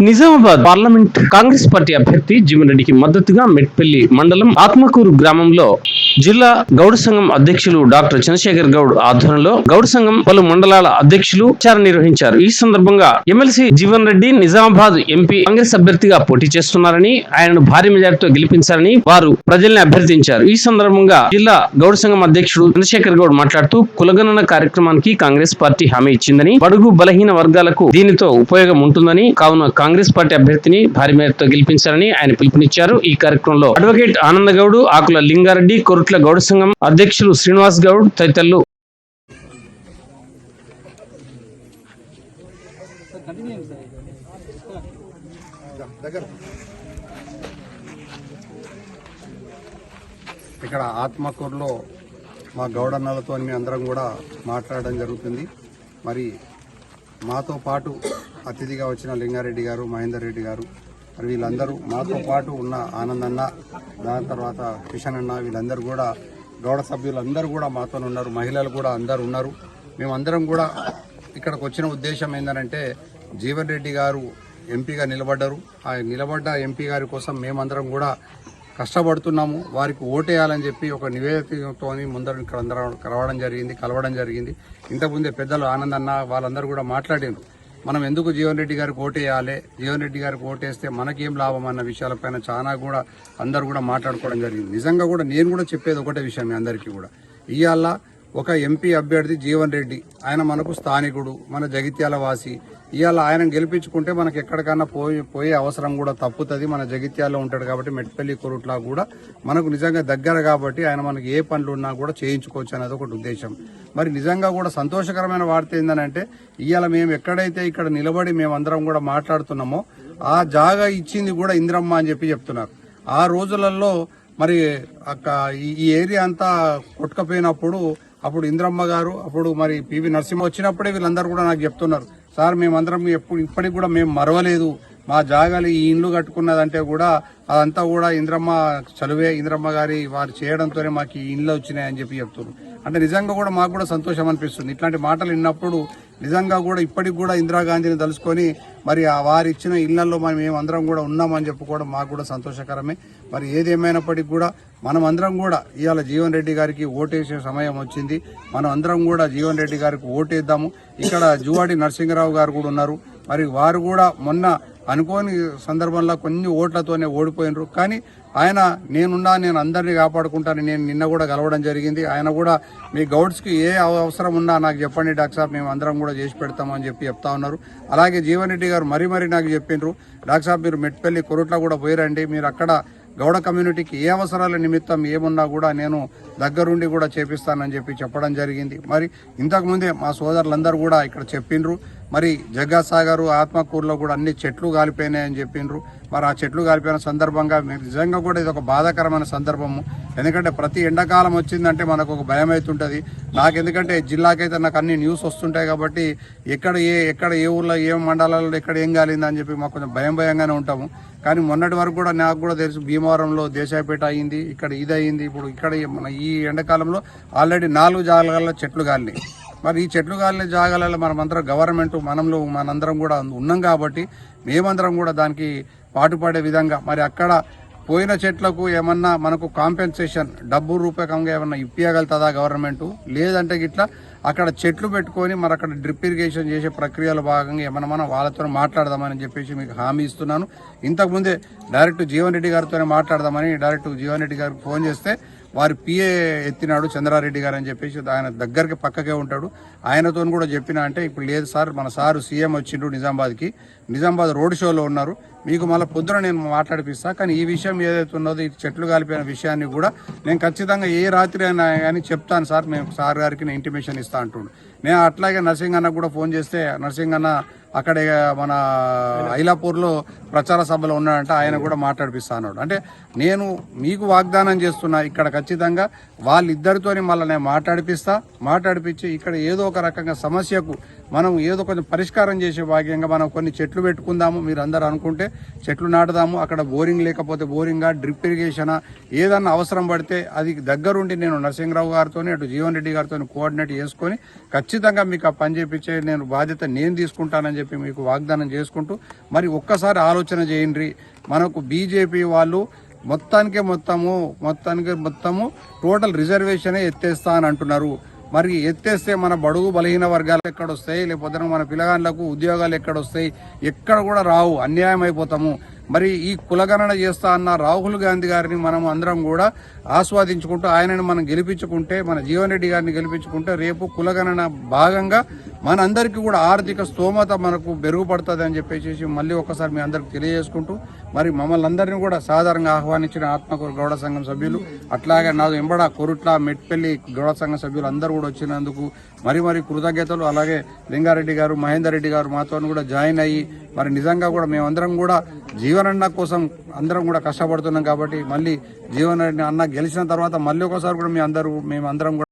Nizamabad parliament Congress party అభ్యర్థి జీవన్ రెడ్డికి మద్దతుగా మెట్పల్లి మండలం ఆత్మకూరు గ్రామంలో జిల్లా గౌడ సంఘం అధ్యక్షులు డాక్టర్ చంద్రశేఖర్ గౌడ్ ఆధ్వర్యంలో గౌడ సంఘం పలు మండలాల అధ్యక్షులు ప్రచారం నిర్వహించారు. ఈ సందర్భంగా ఎమ్మెల్సీ జీవన్ రెడ్డి నిజామాబాద్ ఎంపీ కాంగ్రెస్ అభ్యర్థిగా పోటీ చేస్తున్నారని ఆయనను భారీ మెజార్టీతో గెలిపించాలని వారు ప్రజల్ని అభ్యర్థించారు. ఈ సందర్భంగా జిల్లా గౌడ సంఘం అధ్యక్షుడు చంద్రశేఖర్ గౌడ్ మాట్లాడుతూ కులగణన కార్యక్రమానికి కాంగ్రెస్ పార్టీ హామీ ఇచ్చిందని బడుగు బలహీన వర్గాలకు దీనితో ఉపయోగం ఉంటుందని కావున కాంగ్రెస్ పార్టీ అభ్యర్థిని భారీ మేరతో గెలిపించాలని ఆయన పిలుపునిచ్చారు. ఈ కార్యక్రమంలో అడ్వకేట్ ఆనంద గౌడ్ ఆకుల లింగారెడ్డి కొరుట్ల గౌడ సంఘం అధ్యక్షులు శ్రీనివాస్ గౌడ్ తదితరులు. ఇక్కడ ఆత్మకూరులో మా గౌడన్నలతో మీ అందరం కూడా మాట్లాడడం జరుగుతుంది. మరి మాతో పాటు అతిథిగా వచ్చిన లింగారెడ్డి గారు మహేందర్ రెడ్డి గారు మరి వీళ్ళందరూ మాతో పాటు ఉన్న ఆనందన్న దాని తర్వాత కిషన్ అన్న వీళ్ళందరూ కూడా గౌడ సభ్యులందరూ కూడా మాతో ఉన్నారు మహిళలు కూడా అందరు ఉన్నారు. మేమందరం కూడా ఇక్కడికి వచ్చిన ఉద్దేశం ఏంటంటే జీవన్ రెడ్డి గారు ఎంపీగా నిలబడ్డారు. ఆ నిలబడ్డ ఎంపీ గారి కోసం మేమందరం కూడా కష్టపడుతున్నాము. వారికి ఓటేయాలని చెప్పి ఒక నివేదికతో ముందర ఇక్కడ అందరం కలవడం జరిగింది కలవడం జరిగింది. ఇంతకుముందే పెద్దలు ఆనందన్న వాళ్ళందరూ కూడా మాట్లాడారు. మనం ఎందుకు జీవన్ రెడ్డి గారికి ఓటేయాలి జీవన్ రెడ్డి గారికి ఓటేస్తే మనకేం లాభం అన్న విషయాలపైన చాలా కూడా అందరు కూడా మాట్లాడుకోవడం జరిగింది. నిజంగా కూడా నేను కూడా చెప్పేది ఒకటే విషయం మీ అందరికీ కూడా. ఇవాళ ఒక ఎంపీ అభ్యర్థి జీవన్ రెడ్డి. ఆయన మనకు స్థానికుడు మన జగిత్యాల వాసి. ఇవాళ ఆయన గెలిపించుకుంటే మనకి ఎక్కడికన్నా పోయి పోయే అవసరం కూడా తప్పుతుంది. మన జగిత్యాల్లో ఉంటాడు కాబట్టి మెట్పల్లి కొరుట్లా కూడా మనకు నిజంగా దగ్గర కాబట్టి ఆయన మనకి ఏ పనులు ఉన్నా కూడా చేయించుకోవచ్చు అనేది ఒకటి ఉద్దేశం. మరి నిజంగా కూడా సంతోషకరమైన వార్త ఏంటంటే ఇవాళ మేము ఎక్కడైతే ఇక్కడ నిలబడి మేమందరం కూడా మాట్లాడుతున్నామో ఆ జాగా ఇచ్చింది కూడా ఇంద్రమ్మ అని చెప్పి చెప్తున్నారు. ఆ రోజులలో మరి ఈ- ఈ ఏరియా అంతా కొట్టుకపోయినప్పుడు అప్పుడు ఇంద్రమ్మ గారు అప్పుడు మరి పివి నరసింహ వచ్చినప్పుడే వీళ్ళందరూ కూడా నాకు చెప్తున్నారు. సార్ మేమందరం ఎప్పుడు ఇప్పటికి కూడా మేము మరవలేదు. మా జాగాలు ఈ ఇండ్లు కట్టుకున్నదంటే కూడా అదంతా కూడా ఇంద్రమ్మ చలువే ఇంద్రమ్మ గారి వారు చేయడంతోనే మాకు ఈ ఇండ్లు వచ్చినాయని చెప్పి చెప్తున్నారు. అంటే నిజంగా కూడా మాకు కూడా సంతోషం అనిపిస్తుంది. ఇట్లాంటి మాటలు విన్నప్పుడు నిజంగా కూడా ఇప్పటికి కూడా ఇందిరాగాంధీని తలుసుకొని మరి ఆ వారు ఇచ్చిన ఇళ్ళలో మనం మేమందరం కూడా ఉన్నామని చెప్పుకోవడం మాకు కూడా సంతోషకరమే. మరి ఏదేమైనప్పటికీ కూడా మనం అందరం కూడా ఇవాళ జీవన్ రెడ్డి గారికి ఓటేసే సమయం వచ్చింది. మనం అందరం కూడా జీవన్ రెడ్డి గారికి ఓటేద్దాము. ఇక్కడ జువాడి నరసింహరావు గారు కూడా ఉన్నారు. మరి వారు కూడా మొన్న అనుకోని సందర్భంలో కొన్ని ఓట్లతోనే ఓడిపోయినరు. కానీ ఆయన నేనున్నా నేను అందరినీ కాపాడుకుంటాను నేను నిన్న కూడా కలవడం జరిగింది. ఆయన కూడా మీ గౌడ్స్కి ఏ అవసరం ఉన్నా నాకు చెప్పండి డాక్టర్ సాబ్ మేము అందరం కూడా చేసి పెడతామని చెప్పి చెప్తా ఉన్నారు. అలాగే జీవన్ రెడ్డి గారు మరీ మరీ నాకు చెప్పిండ్రు డాక్టర్ సాబ్ మీరు మెట్పల్లి కొరుట్ల కూడా పోయిరండి. మీరు అక్కడ గౌడ కమ్యూనిటీకి ఏ అవసరాల నిమిత్తం ఏమున్నా కూడా నేను దగ్గరుండి కూడా చేపిస్తానని చెప్పి చెప్పడం జరిగింది. మరి ఇంతకుముందే మా సోదరులందరూ కూడా ఇక్కడ చెప్పిండ్రు మరి జగ్గాసాగర్ ఆత్మకూరులో కూడా అన్ని చెట్లు కాలిపోయినాయని చెప్పిండ్రు. మరి ఆ చెట్లు కాలిపోయిన సందర్భంగా మీరు నిజంగా కూడా ఇది ఒక బాధాకరమైన సందర్భము. ఎందుకంటే ప్రతి ఎండాకాలం వచ్చిందంటే మనకు ఒక భయం అవుతుంటుంది నాకు ఎందుకంటే జిల్లాకైతే నాకు అన్ని న్యూస్ వస్తుంటాయి కాబట్టి ఎక్కడ ఏ ఎక్కడ ఏ ఊర్లో ఏ మండలాల్లో ఎక్కడ ఏం కాలిందని చెప్పి మాకు కొంచెం భయం భయంగానే ఉంటాము. కానీ మొన్నటి వరకు కూడా నాకు కూడా తెలుసు భీమవరంలో దేశాయపేట అయింది ఇక్కడ ఇది అయింది ఇప్పుడు ఇక్కడ మన ఈ ఎండాకాలంలో ఆల్రెడీ నాలుగు జాగాలలో చెట్లు కాలినాయి. మరి ఈ చెట్లు కాలిన జాగాలలో మనమందరం గవర్నమెంట్ మనంలో మనందరం కూడా ఉన్నాం కాబట్టి మేమందరం కూడా దానికి పాటుపడే విధంగా మరి అక్కడ పోయిన చెట్లకు ఏమన్నా మనకు కాంపెన్సేషన్ డబ్బు రూపకంగా ఏమన్నా ఇప్పించగలుగుతుందా గవర్నమెంట్? లేదంటే గిట్లా అక్కడ చెట్లు పెట్టుకొని మరి అక్కడ డ్రిప్ ఇరిగేషన్ చేసే ప్రక్రియలో భాగంగా ఏమన్నా మనం వాళ్ళతో మాట్లాడదామని చెప్పేసి మీకు హామీ ఇస్తున్నాను. ఇంతకుముందే డైరెక్ట్ జీవన్ రెడ్డి గారితోనే మాట్లాడదామని డైరెక్ట్ జీవన్ రెడ్డి గారికి ఫోన్ చేస్తే వారి పిఏ ఎత్తినాడు చంద్రారెడ్డి గారు అని చెప్పేసి ఆయన దగ్గరికి పక్కకే ఉంటాడు. ఆయనతో కూడా చెప్పిన అంటే ఇప్పుడు లేదు సార్ మన సారు సీఎం వచ్చిండు నిజామాబాద్కి. నిజామాబాద్ రోడ్ షోలో ఉన్నారు. మీకు మళ్ళీ పొద్దున నేను మాట్లాడిపిస్తా. కానీ ఈ విషయం ఏదైతే ఉన్నదో ఈ చెట్లు కాలిపోయిన విషయాన్ని కూడా నేను ఖచ్చితంగా ఏ రాత్రి అయినా కానీ చెప్తాను సార్. మేము సార్ గారికి నేను ఇంటిమేషన్ ఇస్తా అంటుండు. నేను అట్లాగే నర్సింగ్ అన్న కూడా ఫోన్ చేస్తే నర్సింగ్ అన్న అక్కడే మన ఐలాపూర్లో ప్రచార సభలో ఉన్నాడంటే ఆయన కూడా మాట్లాడిపిస్తా అన్నాడు. అంటే నేను మీకు వాగ్దానం చేస్తున్నా ఇక్కడ ఖచ్చితంగా వాళ్ళిద్దరితోని మళ్ళీ నేను మాట్లాడిపిస్తా. మాట్లాడిపించి ఇక్కడ ఏదో ఒక రకంగా సమస్యకు మనం ఏదో కొంచెం పరిష్కారం చేసే భాగ్యంగా మనం కొన్ని చెట్లు పెట్టుకుందాము మీరు అందరు అనుకుంటే చెట్లు నాటుదాము అక్కడ బోరింగ్ లేకపోతే బోరింగా డ్రిప్ ఇరిగేషనా ఏదన్నా అవసరం పడితే అది దగ్గరుండి నేను నరసింహరావు గారితో అటు జీవన్ రెడ్డి గారితో కోఆర్డినేట్ చేసుకొని ఖచ్చితంగా మీకు ఆ పని చేపించే నేను బాధ్యత నేను తీసుకుంటానని చెప్పి మీకు వాగ్దానం చేసుకుంటూ మరి ఒక్కసారి ఆలోచన చేయండి. మనకు బీజేపీ వాళ్ళు మొత్తానికే మొత్తము మొత్తానికి మొత్తము టోటల్ రిజర్వేషనే ఎత్తేస్తా అని అంటున్నారు. మరి ఎత్తేస్తే మన బడుగు బలహీన వర్గాలు ఎక్కడొస్తాయి లేకపోతే మన పిల్లగాళ్ళకు ఉద్యోగాలు ఎక్కడొస్తాయి ఎక్కడ కూడా రావు. అన్యాయం అయిపోతాము. మరి ఈ కులగణన చేస్తా అన్న రాహుల్ గాంధీ గారిని మనం అందరం కూడా ఆస్వాదించుకుంటూ ఆయనను మనం గెలిపించుకుంటే మన జీవన్ రెడ్డి గారిని గెలిపించుకుంటే రేపు కులగణన భాగంగా మనందరికీ కూడా ఆర్థిక స్తోమత మనకు మెరుగుపడుతుంది అని చెప్పేసి మళ్ళీ ఒకసారి మీ అందరికి తెలియజేసుకుంటూ మరి మమ్మల్ని అందరినీ కూడా సాధారణంగా ఆహ్వానించిన ఆత్మకూరు గౌడ సంఘం సభ్యులు అట్లాగే నాదు ఎంబడ కొరుట్ల మెట్పల్లి గౌడ సంఘం సభ్యులు అందరూ కూడా వచ్చినందుకు మరి మరి కృతజ్ఞతలు అలాగే లింగారెడ్డి గారు మహేందర్ రెడ్డి గారు మాతో కూడా జాయిన్ అయ్యి మరి నిజంగా కూడా మేమందరం కూడా జీవనన్న కోసం అందరం కూడా కష్టపడుతున్నాం కాబట్టి మళ్ళీ జీవన అన్న గెలిచిన తర్వాత మళ్ళీ ఒకసారి కూడా మీ అందరూ మేము అందరం కూడా